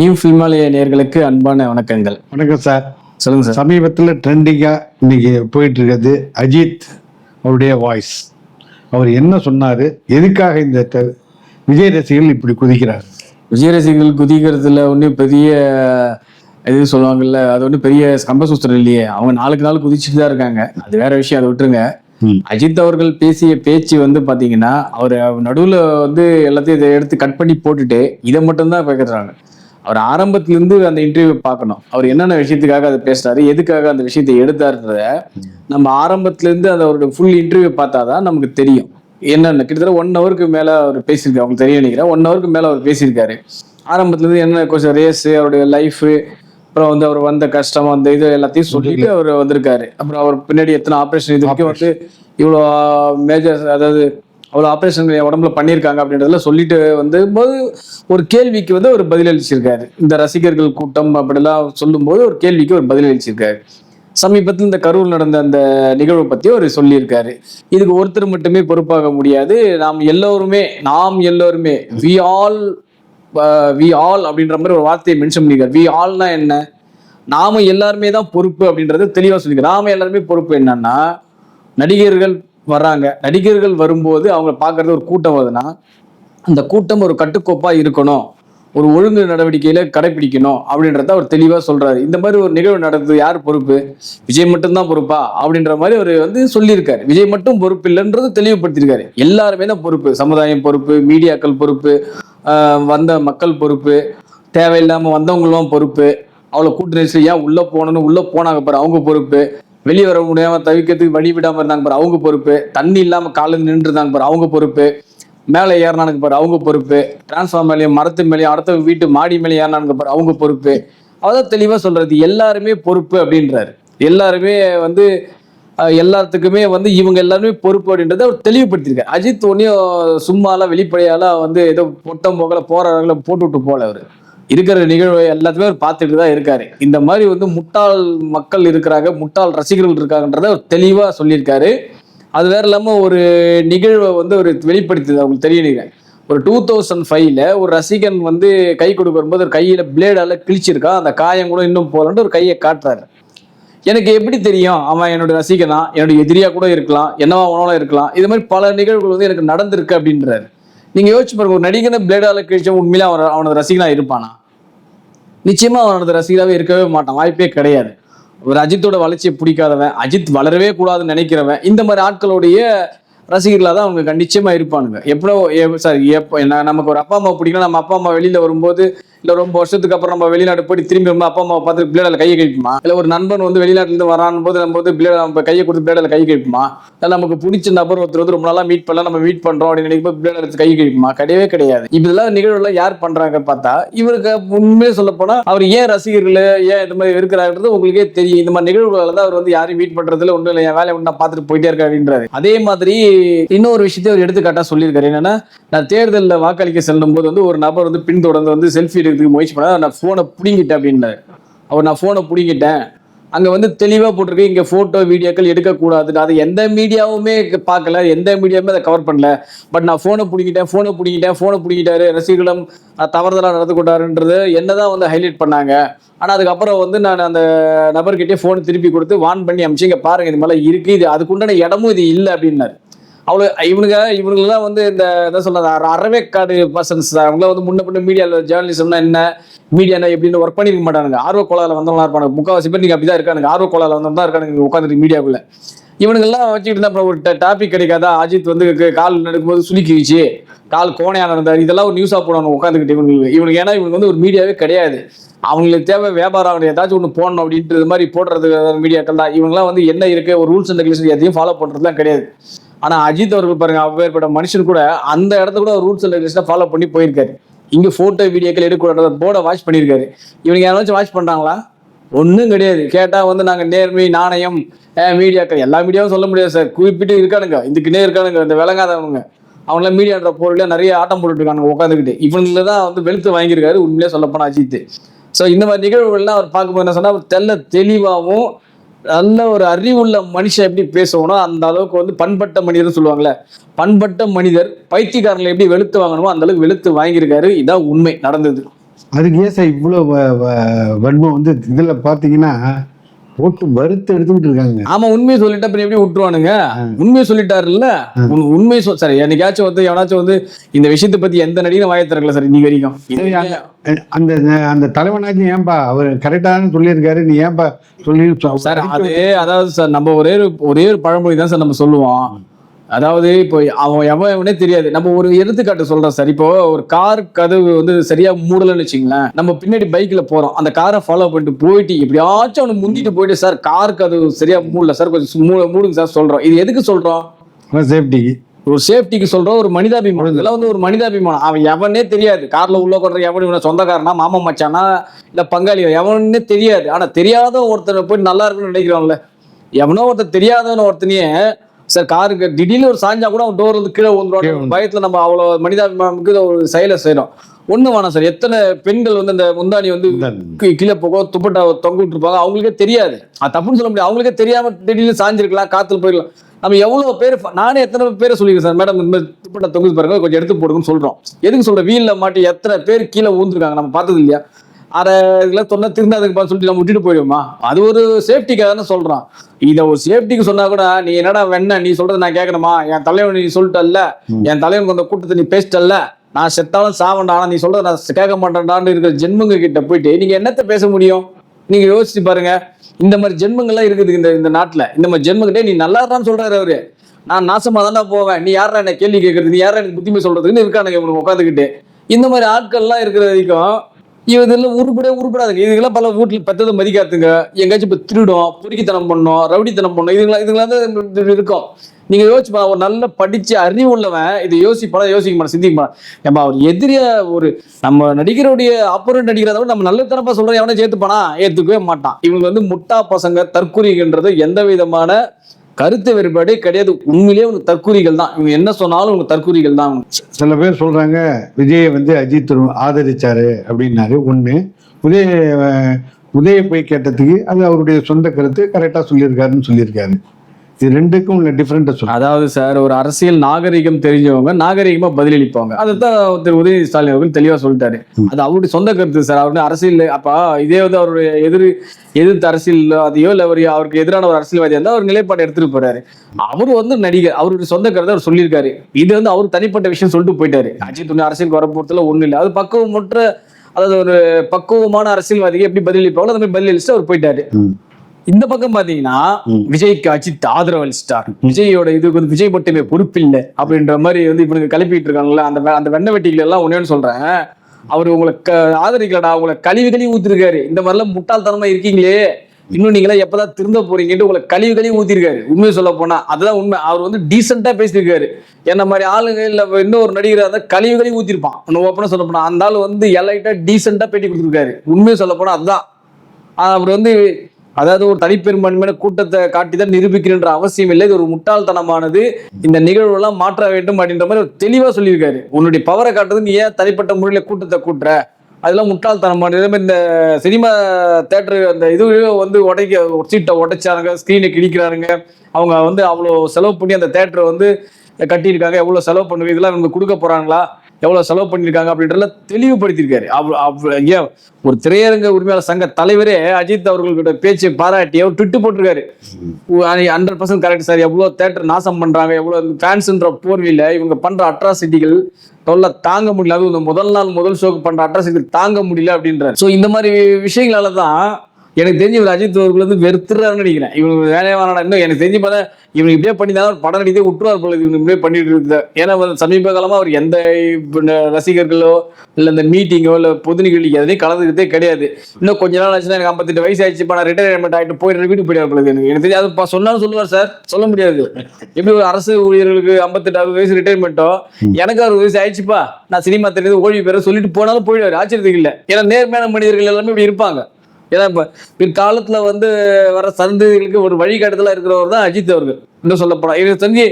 New ஃபில்மாலய நேர்களுக்கு அன்பான வணக்கங்கள். வணக்கம் சார். சொல்லுங்க சார். சமீபத்தில் ட்ரெண்டிங்காக இன்னைக்கு போயிட்டு இருக்கிறது அஜித் அவருடைய வாய்ஸ் அவர் என்ன சொன்னார்? எதுக்காக இந்த விஜய் ரசிகர்கள் இப்படி குதிக்கிறார்? விஜய் ரசிகர்கள் குதிக்கிறதுல ஒன்றும் பெரிய இது சொல்லுவாங்கல்ல அது ஒன்றும் பெரிய கம்பசூத்திரம் இல்லையே. அவங்க நாளுக்கு நாள் குதிச்சுட்டு தான் இருக்காங்க. அது வேற விஷயம் அதை விட்டுருங்க. அஜித் அவர்கள் பேசிய பேச்சு வந்து பாத்தீங்கன்னா அவர் நடுவுல வந்து எல்லாத்தையும் இதை எடுத்து கட் பண்ணி போட்டுட்டு இதை மட்டும்தான் பேசுறாங்க அவர் ஆரம்பத்துல இருந்து அந்த இன்டர்வியூ பார்க்கணும். அவர் என்னென்ன விஷயத்துக்காக அதை பேசுறாரு எதுக்காக அந்த விஷயத்தை எடுத்தாருன்றத நம்ம ஆரம்பத்துல இருந்து அந்த அவருடைய ஃபுல் இன்டர்வியூ பார்த்தாதான் நமக்கு தெரியும். என்னென்ன? கிட்டத்தட்ட ஒன் ஹவருக்கு மேல அவர் பேசியிருக்காரு. அவங்களுக்கு தெரியும் நினைக்கிறேன். ஒன் ஹவருக்கு மேல அவர் பேசியிருக்காரு. ஆரம்பத்துல இருந்து என்ன கொஞ்சம் ரேஸ் அவருடைய லைஃப் அப்புறம் வந்து அவர் வந்த கஷ்டம் அந்த இது எல்லாத்தையும் சொல்லிட்டு அவர் வந்திருக்காரு. அப்புறம் அவர் பின்னாடி எத்தனை ஆப்ரேஷன் இது வரைக்கும் வந்து இவ்வளோ மேஜர் அதாவது அவ்வளோ ஆப்ரேஷன் உடம்புல பண்ணியிருக்காங்க அப்படின்றதுல சொல்லிட்டு வந்து போது ஒரு கேள்விக்கு வந்து ஒரு பதிலளிச்சிருக்காரு இந்த ரசிகர்கள் கூட்டம் அப்படிலாம் சொல்லும்போது ஒரு கேள்விக்கு ஒரு பதிலளிச்சிருக்காரு சமீபத்தில் இந்த கரூர் நடந்த அந்த நிகழ்வை பற்றி அவர் சொல்லியிருக்காரு. இதுக்கு ஒருத்தர் மட்டுமே பொறுப்பாக முடியாது. நாம் எல்லோருமே நாம் எல்லோருமே வி ஆல் வி ஆல் அப்படின்ற மாதிரி ஒரு வார்த்தையை மென்ஷன் பண்ணியிருக்காரு. வி ஆல்னா என்ன? நாம எல்லாருமே தான் பொறுப்பு அப்படின்றது தெளிவாக சொல்லியிருக்காரு. நாம எல்லாருமே பொறுப்பு என்னன்னா நடிகர்கள் வர்றாங்க. நடிகர்கள் வரும்போது அவங்க பார்க்கறது ஒரு கூட்டம் வருதுன்னா அந்த கூட்டம் ஒரு கட்டுக்கோப்பாக இருக்கணும். ஒரு ஒழுங்கு நடவடிக்கையில கடைபிடிக்கணும் அப்படின்றத அவர் தெளிவா சொல்றாரு. இந்த மாதிரி ஒரு நிகழ்வு நடந்தது யார் பொறுப்பு? விஜய் மட்டும்தான் பொறுப்பா? அப்படின்ற மாதிரி அவர் வந்து சொல்லியிருக்காரு. விஜய் மட்டும் பொறுப்பு இல்லைன்றது தெளிவுபடுத்தியிருக்காரு. எல்லாருமே தான் பொறுப்பு. சமுதாயம் பொறுப்பு மீடியாக்கள் பொறுப்பு வந்த மக்கள் பொறுப்பு தேவையில்லாம வந்தவங்களும் பொறுப்பு. அவ்வளோ கூட்டு நெரிசல் ஏன் உள்ளே போகணும்னு உள்ளே போனாங்க பாரு அவங்க பொறுப்பு. வெளியே வர முடியாம தவிக்கிறதுக்கு வழி விடாம இருந்தாங்க பாரு அவங்க பொறுப்பு. தண்ணி இல்லாம காலையில் நின்று இருந்தாங்க பாரு அவங்க பொறுப்பு. மேலே ஏறினானுக்கு பாரு அவங்க பொறுப்பு. டிரான்ஸ்ஃபார்ம் மேலேயும் மரத்து மேலேயும் அடுத்த வீட்டு மாடி மேலே ஏறினானுங்க பாரு அவங்க பொறுப்பு. அதான் தெளிவா சொல்றது எல்லாருமே பொறுப்பு அப்படின்றாரு. எல்லாருமே வந்து எல்லாத்துக்குமே வந்து இவங்க எல்லாருமே பொறுப்பு அப்படின்றத அவர் தெளிவுபடுத்தியிருக்காரு. அஜித் ஒன்றையும் சும்மாலாம் வெளிப்படையாலாம் வந்து ஏதோ பொட்டம் போகல போறவங்கள போட்டு விட்டு போல அவர். இருக்கிற நிகழ்வை எல்லாத்தையுமே அவர் பார்த்துட்டு தான் இருக்காரு. இந்த மாதிரி வந்து முட்டாள் மக்கள் இருக்கிறாங்க முட்டாள் ரசிகர்கள் இருக்காங்கன்றத அவர் தெளிவாக சொல்லியிருக்காரு. அது வேற இல்லாமல் ஒரு நிகழ்வை வந்து ஒரு வெளிப்படுத்தியது அவங்களுக்கு தெரியணுங்க ஒரு டூ தௌசண்ட் ஃபைவ்ல ஒரு ரசிகன் வந்து கை கொடுக்க வரும்போது ஒரு கையில பிளேடால கிழிச்சிருக்கான் அந்த காயம் கூட இன்னும் போகலன்ட்டு ஒரு கையை காட்டுறாரு. எனக்கு எப்படி தெரியும் அவன் என்னோட ரசிகனா? என்னோட எதிரியா கூட இருக்கலாம் என்னவா உணவா இருக்கலாம். இது மாதிரி பல நிகழ்வுகள் வந்து எனக்கு நடந்திருக்கு அப்படின்றாரு. நீங்க யோசிச்சு பாருங்க ஒரு நடிகனை பிளேடால கிழிச்ச உண்மையில அவன் அவனோட ரசிகனா இருப்பானா? நிச்சயமா அவனோட ரசிகராகவே இருக்கவே மாட்டான். வாய்ப்பே கிடையாது. ஒரு அஜித்தோட வளர்ச்சியை பிடிக்காதவன் அஜித் வளரவே கூடாதுன்னு நினைக்கிறவன் இந்த மாதிரி ஆட்களுடைய ரசிகர்களாக தான் அவங்க நிச்சயமா இருப்பானுங்க. எப்படோ சாரி எப்போ நமக்கு ஒரு அப்பா அம்மா பிடிக்கணும் நம்ம அப்பா அம்மா வெளியில வரும்போது இல்ல ரொம்ப வருஷத்துக்கு அப்புறம் நம்ம வெளிநாடு போய் திரும்பி வரும்போது அப்பா அம்மா பார்த்து பிளேடில் கையை கழிப்புமா இல்ல ஒரு நண்பன் வந்து வெளிநாட்டுல இருந்து வரான் போது நம்ம வந்து பிளேட நம்ம கையை கொடுத்து பிளேடில் கை கழிப்புமா இல்ல நமக்கு பிடிச்ச நபர் ஒருத்தர் வந்து ரொம்ப நாளா மீட் பண்ணலாம் நம்ம மீட் பண்றோம் அப்படின்னு நினைக்கும் பிளேட எடுத்து கை கழிப்புமா கிடையவே கிடையாது. இதெல்லாம் நிகழ்வுல யார் பண்றாங்க பார்த்தா இவருக்கு உண்மையே சொல்ல போனா அவர் ஏன் ரசிகர்கள் ஏன் இந்த மாதிரி இருக்கிறாங்கிறது உங்களுக்கே தெரியும். இந்த மாதிரி நிகழ்வுகளால தான் அவர் வந்து யாரையும் மீட் பண்றதுல ஒன்றும் இல்லை என் வேலையை ஒன்று நான் பார்த்துட்டு போயிட்டே இருக்கேன் அப்படின்றாரு. அதே மாதிரி இன்னொரு விஷயத்தை அவர் எடுத்துக்காட்டா சொல்லியிருக்காரு. என்னன்னா நான் தேர்தலில் வாக்களிக்க செல்லும் போது வந்து ஒரு நபர் வந்து பின்தொடர்ந்து வந்து செல்ஃபி எடுக்கிறதுக்கு முயற்சி பண்ணார். நான் ஃபோனை பிடிங்கிட்டேன் அப்படின்னாரு. அவர் நான் ஃபோனை பிடிங்கிட்டேன். அங்கே வந்து தெளிவாக போட்டிருக்கு. இங்கே ஃபோட்டோ வீடியோக்கள் எடுக்கக்கூடாது அது எந்த மீடியாவுமே பார்க்கல. எந்த மீடியாவுமே அதை கவர் பண்ணல. பட் நான் ஃபோனை பிடிங்கிட்டேன் ஃபோனை பிடிங்கிட்டேன் ஃபோனை பிடிங்கிட்டாரு. ரசிகர்களும் தவறுதலாக நடந்து கொண்டாருன்றது என்னதான் வந்து ஹைலைட் பண்ணாங்க. ஆனால் அதுக்கப்புறம் வந்து நான் அந்த நபர்கிட்டே ஃபோன் திருப்பி கொடுத்து வான் பண்ணி அமிச்சு இங்கே பாருங்க இது மேலே இருக்குது இது அதுக்குண்டான இடமும் இது இல்லை. அப்படின்னாரு. அவ்வளோ இவனுங்க இவனுங்கெல்லாம் வந்து இந்த என்ன சொல்றது அறவேக்காடு பர்சன்ஸ் அவங்களாம் வந்து முன்ன பின்ன மீடியாவில் ஜேர்னலிசம்னா என்ன? மீடியானா எப்படின்னு ஒர்க் பண்ணிருக்க மாட்டானுங்க. ஆர்வ கோளாவில் வந்தவங்களாம் இருப்பாங்க முக்கால்வாசி பேர் நீங்க அப்படிதான் இருக்கானுங்க. ஆர்வ கோளாவில் வந்தவங்க தான் இருக்கானுங்க உட்காந்துட்டு மீடியாக்குள்ள இவனுங்கெல்லாம் வச்சுக்கிட்டு இருந்தா அப்புறம் ஒரு டாபிக் கிடைக்காதா? அஜித் வந்து கால் நடக்கும்போது சுலுக்கிச்சு கால் கோணையான இருந்தார் இதெல்லாம் ஒரு நியூஸாக போடணும். உட்காந்துக்கிட்டு இவங்களுக்கு இவனுக்கு ஏன்னா இவனுக்கு வந்து ஒரு மீடியாவே கிடையாது. அவங்களுக்கு தேவை வியாபாரம். அவங்க ஏதாச்சும் ஒன்று போடணும் அப்படின்றது மாதிரி போடுறது மீடியாக்கள் தான். இவங்கெல்லாம் வந்து என்ன இருக்கு? ஒரு ரூல்ஸ் அண்ட் ரெகுலேஷன் எதையும் ஃபாலோ பண்ணுறதுலாம் கிடையாது. ஆனா அஜித் அவர்கள் பாருங்க அப்பேற்பட்ட மனுஷன் கூட அந்த இடத்த கூட ரூல்ஸ் அண்ட் ரெகுலேஷனை ஃபாலோ பண்ணி போயிருக்காரு. இங்க போட்டோ வீடியோக்கள் எடுக்கக்கூடாது போர்டை வாட்ச் பண்ணியிருக்காரு. இவனுக்கு யாராச்சும் வாட்ச் பண்றாங்களா? ஒன்றும் கிடையாது. கேட்டால் வந்து நாங்கள் நேர்மை நாணயம் மீடியாக்கள் எல்லா மீடியாவும் சொல்ல முடியாது சார். குறிப்பிட்டு இருக்கானுங்க. இதுக்குன்னே இருக்கானுங்க. இந்த விளங்காதவங்க அவங்களாம் மீடியான்ற பொருளில் நிறைய ஆட்டம் போட்டுட்டு இருக்கானுங்க உட்காந்துக்கிட்டு இவனுங்கள தான் வந்து வெளுத்து வாங்கியிருக்காரு. உண்மையிலே சொல்லப்போனால் அஜித். ஸோ இந்த மாதிரி நிகழ்வுகள்லாம் அவர் பார்க்கும்போது என்ன சொன்னால் அவர் தெல்ல தெளிவாகவும் நல்ல ஒரு அறிவுள்ள மனுஷன் எப்படி பேசணும் அந்த அளவுக்கு வந்து பண்பட்ட மனிதர்னு சொல்லுவாங்களே பண்பட்ட மனிதர் பைத்தியக்காரங்களை எப்படி வெளுத்து வாங்கணுமோ அந்த அளவுக்கு வெளுத்து வாங்கியிருக்காரு. இதான் உண்மை நடந்தது. அதுக்கு ஏன் சார் இவ்வளோ வ- வ- வன்மம் வந்து இதில் பார்த்தீங்கன்னா போட்டு வறுத்து எடுத்துக்கிட்டு இருக்காங்க. ஆமா உண்மையை சொல்லிட்டா அப்புறம் எப்படி விட்டுருவானுங்க உண்மையை சொல்லிட்டாருல்ல? உன் உண்மையை சொல் சரி என்னைக்காச்சும் வந்து எவனாச்சும் வந்து இந்த விஷயத்தை பத்தி எந்த நடிகரும் வாய திறக்கல சார் இன்னைக்கு வரைக்கும். அந்த அந்த தலைவனாச்சும் ஏன்பா? அவர் கரெக்டான சொல்லியிருக்காரு நீ ஏன்பா சொல்லி சார் அது அதாவது சார் நம்ம ஒரே ஒரு ஒரே ஒரு பழமொழி தான் சார் நம்ம சொல்லுவோம். அதாவது இப்போ அவன் எவன் எவனே தெரியாது. நம்ம ஒரு எடுத்துக்காட்டு சொல்றோம் சார். இப்போ ஒரு கார் கதவு வந்து சரியா மூடலன்னு வச்சுங்களேன் நம்ம பின்னாடி பைக்ல போறோம். அந்த காரை ஃபாலோ பண்ணிட்டு போயிட்டு எப்படியாச்சும் அவனை முந்திட்டு போயிட்டு சார் கார் கதவு சரியா மூடல சார். கொஞ்சம் மூடுங்க சார் சொல்றோம். இது எதுக்கு சொல்றோம்? சேஃப்டிக்கு ஒரு சேஃப்டிக்கு சொல்றோம். ஒரு மனிதாபிமானம். இதெல்லாம் வந்து ஒரு மனிதாபிமானம். அவன் எவனே தெரியாது. கார்ல உள்ள கொண்டு எவன் இவனை சொந்தக்காரனா மாமா மச்சானா இல்ல பங்காளி எவனே தெரியாது. ஆனா தெரியாத ஒருத்தனை போய் நல்லா இருக்குன்னு நினைக்கிறோம்ல எவனோ ஒருத்தன் தெரியாதவன ஒருத்தனையே சார் காருக்கு திடீர்னு ஒரு சாஞ்சா கூட அவன் டோர் வந்து கீழே வந்துடும். பயத்துல நம்ம அவ்வளவு மனிதாபிமானத்துக்கு இதை ஒரு செயலை செய்யறோம். ஒண்ணு வேணாம் சார். எத்தனை பெண்கள் வந்து இந்த முந்தாணி வந்து கீழே போக துப்பட்டா தொங்க விட்டுருப்பாங்க அவங்களுக்கே தெரியாது. அது தப்புன்னு சொல்ல முடியாது. அவங்களுக்கே தெரியாம திடீர்னு சாஞ்சிருக்கலாம் காத்துல போயிடலாம் நம்ம எவ்வளவு பேர் நானே எத்தனை பேரை சொல்லியிருக்கேன் சார். மேடம் இந்த துப்பட்டா தொங்குது பாருங்க கொஞ்சம் எடுத்து போடுங்கன்னு சொல்றோம். எதுக்கு சொல்ற? வீல்ல மாட்டி எத்தனை பேர் கீழே ஊந்துருக்காங்க நம்ம பார்த்தது இல்லையா? அரை இதெல்லாம் சொன்னா திருந்தாதுக்கு சொல்லிட்டு நம்ம விட்டுட்டு போயிடுவோமா? அது ஒரு சேஃப்டிக்காக தானே சொல்றோம் இதை ஒரு சேஃப்டிக்கு சொன்னா கூட நீ என்னடா வெண்ண? நீ சொல்றது நான் கேட்கணுமா? என் தலைவன் நீ சொல்லிட்டல்ல. என் தலைவன் கொஞ்சம் கூட்டத்தை நீ பேசிட்டல்ல. நான் செத்தாலும் சாவண்டா நீ சொல்றத நான் கேட்க மாட்டேன்டான்னு இருக்கிற ஜென்மங்க கிட்ட போயிட்டு நீங்க என்னத்த பேச முடியும்? நீங்க யோசிச்சு பாருங்க. இந்த மாதிரி ஜென்மங்கள்லாம் இருக்குது இந்த இந்த நாட்டுல. இந்த மாதிரி ஜென்மங்கிட்டே நீ நல்லா தான் சொல்றாரு அவரு. நான் நாசமா தானே போவேன். நீ யாரா என்ன கேள்வி கேட்கறது? நீ யாரா எனக்கு புத்திமை சொல்றதுன்னு இருக்கானுங்க இவனுக்கு உட்காந்துக்கிட்டு. இந்த மாதிரி ஆட்கள்லாம் இருக்கிற வரைக்கும் இதெல்லாம் உருப்படியே உருப்படாதுங்க. இதுக்கெல்லாம் பல வீட்டுல பெத்ததை மதிக்காதுங்க எங்கேயாச்சும் இப்போ திருடும் பொறுக்கித்தனம் பண்ணோம் ரவுடித்தனம் பண்ணோம் இதுங்களாம் இதுங்களாம் தான் இருக்கும். நீங்க யோசிச்சு ஒரு நல்ல படிச்சு அறிவு உள்ளவன் இதை யோசிப்பான யோசிக்க மாட்டான் சிந்திக்க மாட்டான். ஏப்பா அவர் எதிரிய ஒரு நம்ம நடிகருடைய அப்புறம் நடிக்கிறத விட நம்ம நல்ல தரப்பா சொல்றோம் எவனை சேர்த்துப்பானா? ஏத்துக்கவே மாட்டான். இவங்க வந்து முட்டா பசங்க தற்குறிகின்றது எந்த விதமான கருத்து வேறுபாடே கிடையாது. உண்மையிலேயே உங்க தற்கூரிகள் தான். இவங்க என்ன சொன்னாலும் உங்க தற்கூரிகள் தான். சில பேர் சொல்றாங்க விஜயை வந்து அஜித் ஆதரிச்சாரு அப்படின்னாரு. ஒண்ணு உதய உதய போய் கேட்டதுக்கு அது அவருடைய சொந்த கருத்து கரெக்டா சொல்லியிருக்காருன்னு சொல்லியிருக்காரு. இது ரெண்டுக்கும் உள்ள டிஃப்ரெண்ட்டை சொல்லுங்க அதாவது சார் ஒரு அரசியல் நாகரிகம் தெரிஞ்சவங்க நாகரிகமா பதிலளிப்பாங்க. அதைத்தான் திரு உதயநிதி ஸ்டாலின் அவர்கள் தெளிவா சொல்லிட்டாரு. அது அவருடைய சொந்த கருத்து சார். அவருடைய அரசியல் அப்ப இதே வந்து அவருடைய எதிர் எதிர்த்து அரசியல் அதையோ இல்ல அவர் அவருக்கு எதிரான ஒரு அரசியல்வாதியா இருந்தா அவர் நிலைப்பாடு எடுத்துட்டு போறாரு. அவர் வந்து நடிகர் அவருடைய சொந்த கருத்தை அவர் சொல்லியிருக்காரு. இது வந்து அவர் தனிப்பட்ட விஷயம் சொல்லிட்டு போயிட்டாரு. அஜித் ஒண்ணு அரசியல் வர போறதுல ஒண்ணு இல்லை. அது பக்குவமற்ற அதாவது ஒரு பக்குவமான அரசியல்வாதிக்கு எப்படி பதிலளிப்பாங்களோ அந்த மாதிரி பதிலளிச்சுட்டு அவர் போயிட்டாரு. இந்த பக்கம் பாத்தீங்கன்னா. விஜய்க்கு அஜித் ஆதரவு அளிச்சிட்டார் விஜயோட இதுக்கு வந்து விஜய் மட்டுமே பொறுப்பில்லை அப்படின்ற மாதிரி வந்து இவனுக்கு கிளப்பிட்டு இருக்காங்கல்ல அந்த அந்த வெண்ண வெட்டிகள் எல்லாம் ஒண்ணு சொல்றேன். அவர் உங்களை ஆதரிக்கலடா உங்களை கழிவு கழிவு ஊத்திருக்காரு. இந்த மாதிரிலாம் முட்டாள்தனமா இருக்கீங்களே. இன்னும் நீங்களா எப்பதான் திருந்த போறீங்கன்ட்டு உங்களை கழிவு கழிவு ஊத்திருக்காரு. உண்மையை சொல்ல போனா அதுதான் உண்மை. அவர் வந்து டீசெண்டா பேசியிருக்காரு. என்ன மாதிரி ஆளுங்க இல்ல இன்னொரு நடிகர் இருந்தா கழிவு கழிவு ஊத்திருப்பான். இன்னும் ஓப்பனா சொல்ல போனா அந்த ஆள் வந்து எலைட்டா டீசெண்டா பேட்டி கொடுத்துருக்காரு. உண்மையை சொல்ல போனா அதுதான். அவர் வந்து அதாவது ஒரு தனிப்பெரும்பான்மையான கூட்டத்தை காட்டி தான் நிரூபிக்கின்ற அவசியம் இல்லை. இது ஒரு முட்டாள்தனமானது. இந்த நிகழ்வுலாம் மாற்ற வேண்டும் அப்படின்ற மாதிரி ஒரு தெளிவா சொல்லியிருக்காரு. உன்னுடைய பவரை காட்டுறது நீ ஏன் தனிப்பட்ட முறையில கூட்டத்தை கூட்டுற? அதெல்லாம் முட்டாள்தனமானது. இதே மாதிரி இந்த சினிமா தேட்டரு அந்த இது வந்து உடைக்க சீட்டை உடைச்சாருங்க ஸ்க்ரீனை கிழிக்கிறானுங்க. அவங்க வந்து அவ்வளோ செலவு பண்ணி அந்த தேட்டரை வந்து கட்டியிருக்காங்க. எவ்வளோ செலவு பண்ணுவீங்க இதெல்லாம் இவங்க கொடுக்க போறாங்களா? எவ்வளவு செலவு பண்ணியிருக்காங்க அப்படின்றத தெளிவுபடுத்தியிருக்காரு. ஏன் ஒரு திரையரங்க உரிமையாளர் சங்க தலைவரே அஜித் அவர்களோட பேச்சை பாராட்டி அவர் ட்விட்டு போட்டிருக்காரு. ஹண்ட்ரட் பர்சன்ட் கரெக்ட் சார் எவ்வளோ தேட்டர் நாசம் பண்றாங்க எவ்வளோ ஃபேன்ஸ்ன்ற போர்வில இவங்க பண்ற அட்ராசிட்டிகள் தொல்லை தாங்க முடியல. அதுவும் இந்த முதல் நாள் முதல் ஷோக்கு பண்ற அட்ராசிட்டி தாங்க முடியல அப்படின்றாரு. ஸோ இந்த மாதிரி விஷயங்களால தான் எனக்கு தெரிஞ்சு இவர் அஜித் அவர்கள் வந்து வெறுத்துறாருன்னு நினைக்கிறேன். இவனுக்கு வேலையை வேணாடா இன்னும் எனக்கு தெரிஞ்சு பார்த்தா இவனுக்கு இப்படியே பண்ணி தான் படம் நடித்தே விட்டுருவார் போல இவங்க இப்படியே பண்ணிட்டு இருந்த ஏன்னா சமீப காலமா அவர் எந்த ரசிகர்களோ இல்ல இந்த மீட்டிங்கோ இல்ல பொது நிகழ்ச்சி எதுலையும் கலந்துக்கிட்டே கிடையாது. இன்னும் கொஞ்ச நாள் ஆச்சுன்னா எனக்கு ஐம்பத்தெட்டு வயசு ஆயிடுச்சு. இப்போ நான் ரிட்டையர்மெண்ட் ஆகிட்டு போயிட்டு வீட்டுக்கு போயிடுவார் போல எனக்கு. எனக்கு தெரிஞ்சு அது சொன்னாலும் சொல்லுவார் சார். சொல்ல முடியாது. எப்படி ஒரு அரசு ஊழியர்களுக்கு ஐம்பத்தெட்டு அறுபது வயசு ரிட்டையர்மெண்ட்டோ எனக்கு அறுபது வயசு ஆயிடுச்சுப்பா. நான் சினிமா தெரிஞ்சது ஓய்வு பெற சொல்லிட்டு போனாலும் போயிடுவார். ஆச்சரியத்துக்கு இல்லை. ஏன்னா நேர்மையான மனிதர்கள் எல்லாமே இப்படி இருப்பாங்க. ஏன்னா இப்போ பிற்காலத்தில் வந்து வர சந்ததிகளுக்கு ஒரு வழிகாட்டுதலாக இருக்கிறவர் தான் அஜித் அவர்கள். இன்னும் சொல்ல போனா. எனக்கு தெரிஞ்சு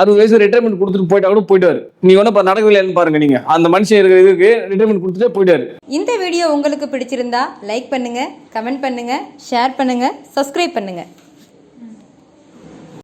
அறுபது வயசு ரிட்டைர்மெண்ட் கொடுத்துட்டு போயிட்டா கூட போயிட்டாரு நீ ஒன்றும் இப்போ நடக்கவில்லைன்னு பாருங்க நீங்க. அந்த மனுஷன் இருக்கிற இதுக்கு ரிட்டைர்மெண்ட் கொடுத்துட்டே போயிட்டாரு இந்த வீடியோ உங்களுக்கு பிடிச்சிருந்தா லைக் பண்ணுங்க கமெண்ட் பண்ணுங்க ஷேர் பண்ணுங்க சப்ஸ்கிரைப் பண்ணுங்க.